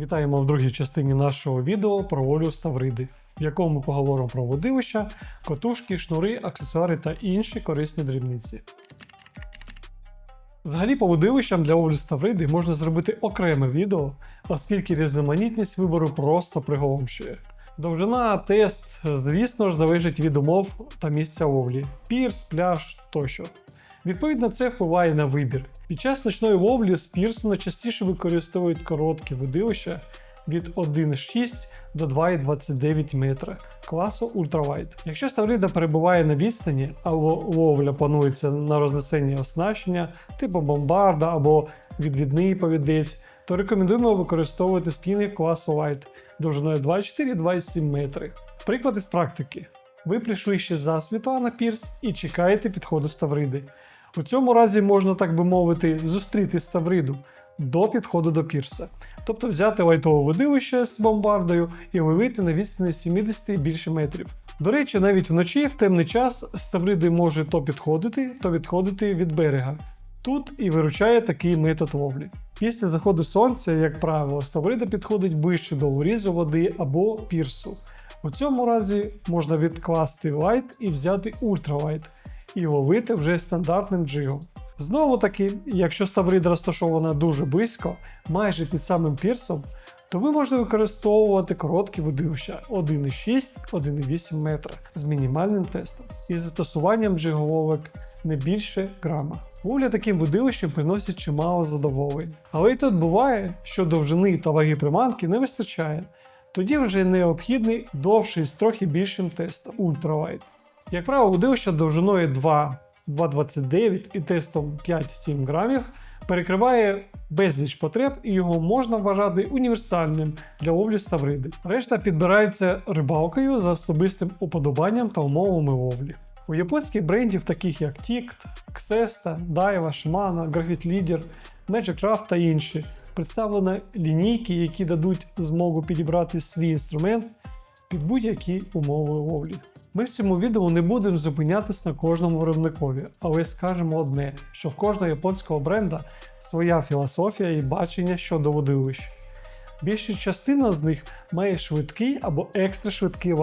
Вітаємо в другій частині нашого відео про волю ставриди, в якому ми поговоримо про водилища, котушки, шнури, аксесуари та інші корисні дрібниці. Взагалі по водилищам для ловлі ставриди можна зробити окреме відео, оскільки різноманітність вибору просто приголомшує. Довжина, тест, звісно ж, залежить від умов та місця ловлі, пірс, пляж тощо. Відповідно, це впливає на вибір. Під час ночної ловлі з пірсу найчастіше використовують короткі видилища від 1,6 до 2,29 метра класу ультравайт. Якщо ставрида перебуває на відстані, а ловля планується на рознесення оснащення, типу бомбарда або відвідний повідець, то рекомендуємо використовувати спінги класу Light довжиною 2,4-2,7 метри. Приклад із практики. Ви прийшли ще засвіта на пірс і чекаєте підходу ставриди. У цьому разі можна, так би мовити, зустріти ставриду до підходу до пірса. Тобто взяти лайтове водилище з бомбардою і вивити на відстані 70 і більше метрів. До речі, навіть вночі в темний час ставриди може то підходити, то відходити від берега. Тут і виручає такий метод ловлі. Після заходу сонця, як правило, ставрида підходить ближче до урізу води або пірсу. У цьому разі можна відкласти лайт і взяти ультралайт і ловити вже стандартним джигом. Знову таки, якщо ставрида розташована дуже близько, майже під самим пірсом, то ви можете використовувати короткі водилища 1,6, 1,8 метра з мінімальним тестом і застосуванням джиголовок не більше грама. Ловля таким водилищем приносить чимало задоволень. Але й тут буває, що довжини та ваги приманки не вистачає. Тоді вже необхідний довший з трохи більшим тестом ультралайт. Як правило, водилище довжиною 2, 2,29 і тестом 5-7 грамів перекриває безліч потреб і його можна вважати універсальним для ловлі ставриди. Решта підбирається рибалкою за особистим уподобанням та умовами ловлі. У японських брендів, таких як Tict, Xesta, Daiwa, Shimano, Graphite Leader, Magic та інші, представлено лінійки, які дадуть змогу підібрати свій інструмент під будь-які умови ловлі. Ми в цьому відео не будемо зупинятись на кожному виробникові, але скажемо одне, що в кожного японського бренда своя філософія і бачення щодо водилищ. Більша частина з них має швидкий або екстра швидкий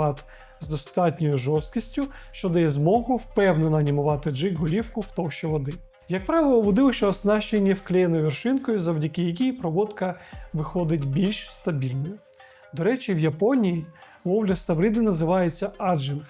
з достатньою жорсткістю, що дає змогу впевнено анімувати джиг голівку в товщі води. Як правило, водилища оснащені вклеєною вершинкою, завдяки якій проводка виходить більш стабільною. До речі, в Японії ловля ставриди називається аджинг,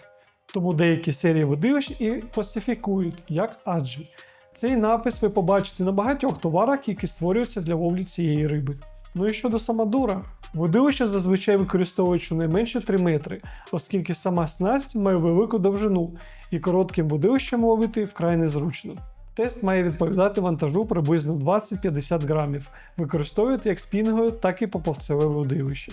тому деякі серії водилищ і класифікують як аджі. Цей напис ви побачите на багатьох товарах, які створюються для ловлі цієї риби. Ну і щодо самодура, водилища зазвичай використовують щонайменше 3 метри, оскільки сама снасть має велику довжину і коротким водилищем ловити вкрай незручно. Тест має відповідати вантажу приблизно 20-50 грамів, використовуєте як спінгове, так і поповцеве водилище.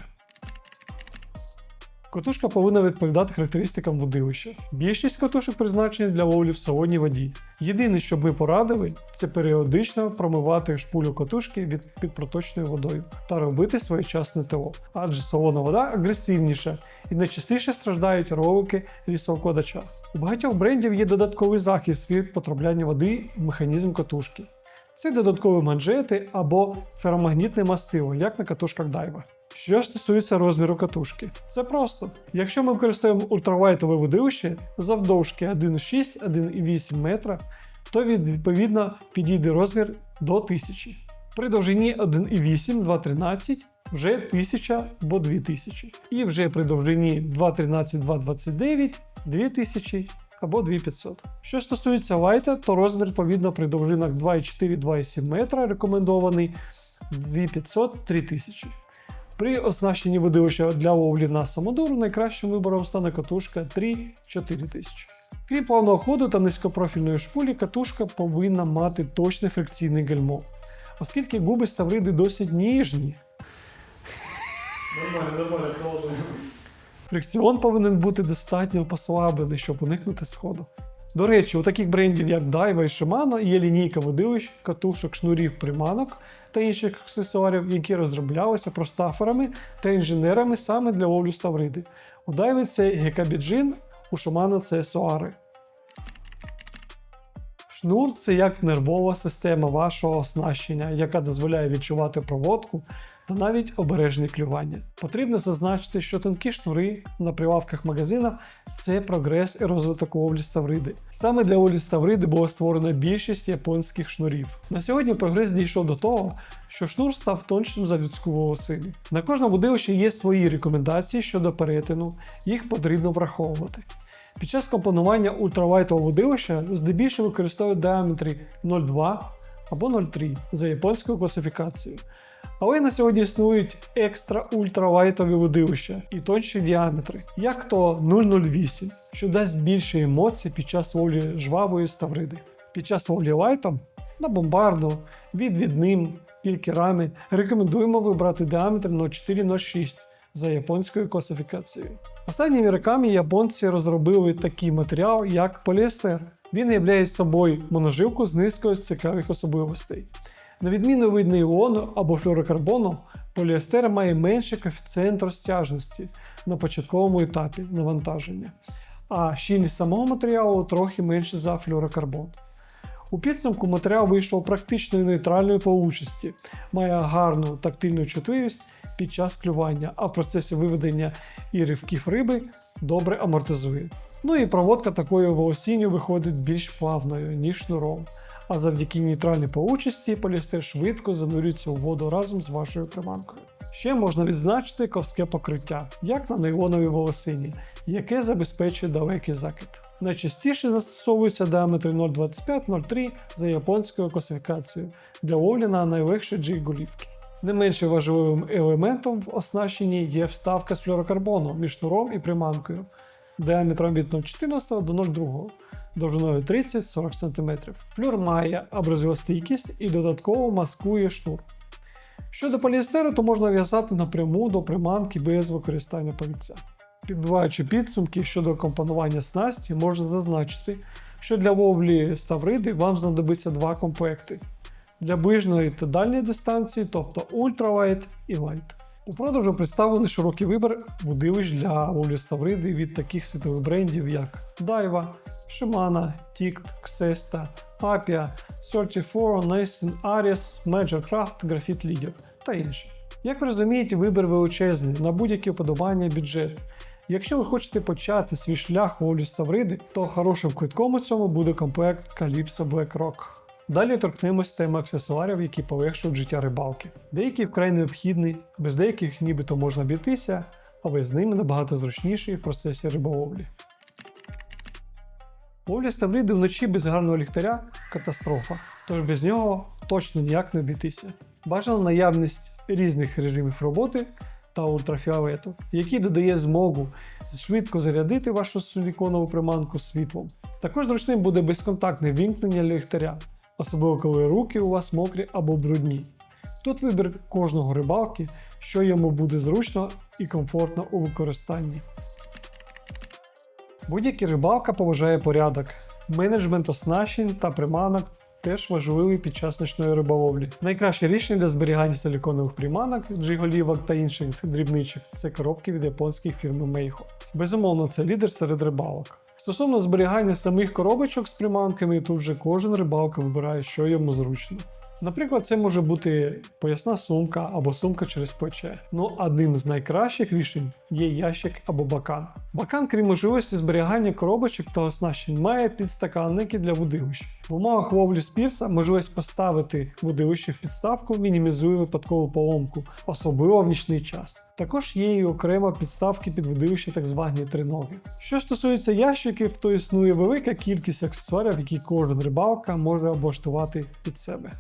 Котушка повинна відповідати характеристикам водилища. Більшість котушок призначені для ловлі в солоній воді. Єдине, що ми порадили, це періодично промивати шпулю котушки від під проточною водою та робити своєчасне ТО, адже солона вода агресивніша і найчастіше страждають ролики лісовкладача. У багатьох брендів є додатковий захист від потрапляння води в механізм котушки. Це додаткові манжети або феромагнітне мастило, як на катушках Daiwa. Що стосується розміру катушки, це просто. Якщо ми використовуємо ультралайтове водилище завдовжки 1,6 1,8 метра, то відповідно підійде розмір до 1000. При довжині 1,8 2,13 вже 1000 або 2000. І вже при довжині 2,13 2,29 2000 або 2500. Що стосується лайта, то розмір відповідно при довжинах 2,4 2,7 метра рекомендований 2500 3000. При оснащенні водилища для ловлі на самодуру найкращим вибором стане катушка 3-4 тисячі. Крім плавного ходу та низькопрофільної шпулі, катушка повинна мати точне фрикційне гальмо, оскільки губи ставриди досить ніжні. Нормально, нормально, холодно. Фрикціон повинен бути достатньо послаблений, щоб уникнути сходу. До речі, у таких брендів, як Daiwa і Shimano, є лінійка водилищ, катушок, шнурів, приманок та інших аксесуарів, які розроблялися простаферами та інженерами саме для ловлі ставриди. У Daiwa це Гекабіджин, у Shimano це Соари. Шнур це як нервова система вашого оснащення, яка дозволяє відчувати проводку та навіть обережне клювання. Потрібно зазначити, що тонкі шнури на прилавках магазинах це прогрес і розвиток ловлі ставриди. Саме для ловлі ставриди було створено більшість японських шнурів. На сьогодні прогрес дійшов до того, що шнур став тоншим за людську волосину. На кожному будилищі є свої рекомендації щодо перетину, їх потрібно враховувати. Під час компонування ультралайтового водилища здебільшого використовують діаметри 0,2 або 0,3 за японською класифікацією. Але на сьогодні існують екстра ультралайтові водилища і тонші діаметри, як то 008, що дасть більше емоцій під час ловлі жвавої ставриди. Під час ловлі лайтом на бомбарду, відвідним, кількерами рекомендуємо вибрати діаметр 0,4-0,6 за японською класифікацією. Останніми роками японці розробили такий матеріал, як поліестер. Він являє собою моножилку з низкою цікавих особливостей. На відміну від нейлону або флюорокарбону, поліестер має менший коефіцієнт розтяжності на початковому етапі навантаження, а щільність самого матеріалу трохи менше за флюорокарбон. У підсумку матеріал вийшов практично нейтральної по участі, має гарну тактильну чутливість під час клювання, а в процесі виведення і ривків риби добре амортизує. Ну і проводка такою волосінню виходить більш плавною, ніж шнуром. А завдяки нейтральній получасті поліестер швидко занурюється у воду разом з вашою приманкою. Ще можна відзначити ковське покриття, як на нейлоновій волосині, яке забезпечує далекий закид. Найчастіше застосовується діаметр 0,25-0,3 за японською класифікацією для ловлі на найлегші джиг-голівки. Не менш важливим елементом в оснащенні є вставка з флюорокарбону між шнуром і приманкою діаметром від 0,14 до 0,2, довжиною 30-40 см. Флюр має абразивостійкість і додатково маскує шнур. Щодо поліестеру, то можна в'язати напряму до приманки без використання повіця. Підбиваючи підсумки щодо компонування снасті, можна зазначити, що для ловлі ставриди вам знадобиться два комплекти для ближньої та дальньої дистанції, тобто ультралайт і лайт. У продажу представлений широкий вибір будилищ для ловлі ставриди від таких світових брендів, як Daiwa, Shimano, Tict, Xesta, Papia, 34, Nessin, Ares, Major Craft, Graphite та інші. Як ви розумієте, вибір величезний на будь-які вподобання і бюджет. Якщо ви хочете почати свій шлях у ловлі ставриди, то хорошим квитком у цьому буде комплект Calypso Black Rock. Далі торкнемось теми аксесуарів, які полегшують життя рибалки. Деякі вкрай необхідні, без деяких нібито можна обійтися, але з ними набагато зручніші в процесі риболовлі. Ловля ставриди вночі без гарного ліхтаря катастрофа, тож без нього точно ніяк не обійтися. Бажана наявність різних режимів роботи та ультрафіолету, який додає змогу швидко зарядити вашу силіконову приманку світлом. Також зручним буде безконтактне вімкнення ліхтаря, особливо коли руки у вас мокрі або брудні. Тут вибір кожного рибалки, що йому буде зручно і комфортно у використанні. Будь-який рибалка поважає порядок. Менеджмент оснащень та приманок теж важливий під час ночної риболовлі. Найкраще рішення для зберігання силіконових приманок, джиголівок та інших дрібничок це коробки від японських фірми Meiho. Безумовно, це лідер серед рибалок. Стосовно зберігання самих коробочок з приманками, тут вже кожен рибалка вибирає, що йому зручно. Наприклад, це може бути поясна сумка або сумка через плече. Ну, одним з найкращих рішень є ящик або бакан. Бакан, крім можливості зберігання коробочок та оснащень, має підстаканники для водилищ. В умовах ловлі з пірса можливість поставити водилище в підставку мінімізує випадкову поломку, особливо в нічний час. Також є і окремо підставки під водилище так звані триноги. Що стосується ящиків, то існує велика кількість аксесуарів, які кожен рибалка може облаштувати під себе.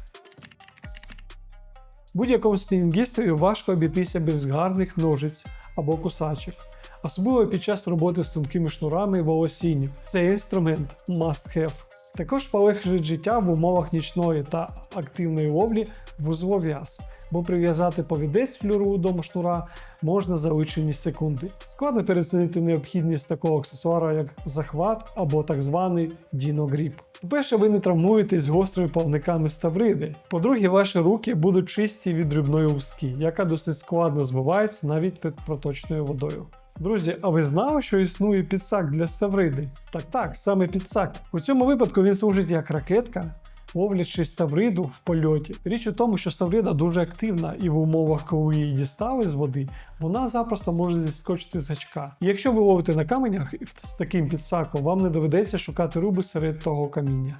Будь-якому спінінгістові важко обійтися без гарних ножиць або кусачок, особливо під час роботи з тонкими шнурами і волосінням. Цей інструмент must have. Також полегшить життя в умовах нічної та активної ловлі вузлов'яз, бо прив'язати повідець флюру до шнура можна за лічені секунди. Складно переоцінити необхідність такого аксесуара, як захват або так званий діногріп. По-перше, ви не травмуєтесь гострими плавниками ставриди. По-друге, ваші руки будуть чисті від дрібної узки, яка досить складно збивається навіть під проточною водою. Друзі, а ви знали, що існує підсак для ставриди? Так так, саме підсак. У цьому випадку він служить як ракетка, ловлячи ставриду в польоті. Річ у тому, що ставрида дуже активна, і в умовах, коли її дістали з води, вона запросто може зіскочити з гачка. І якщо ви ловите на каменях з таким підсаком, вам не доведеться шукати риби серед того каміння.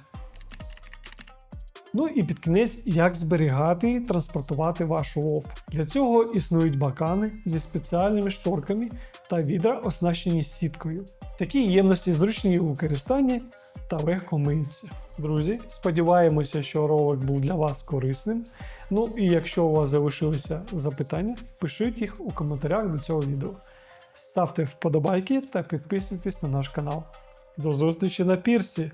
Ну і під кінець, як зберігати і транспортувати ваш улов. Для цього існують бакани зі спеціальними шторками та відра, оснащені сіткою. Такі ємності зручні у використанні та легко миються. Друзі, сподіваємося, що ролик був для вас корисним. Ну і якщо у вас залишилися запитання, пишіть їх у коментарях до цього відео. Ставте вподобайки та підписуйтесь на наш канал. До зустрічі на пірсі!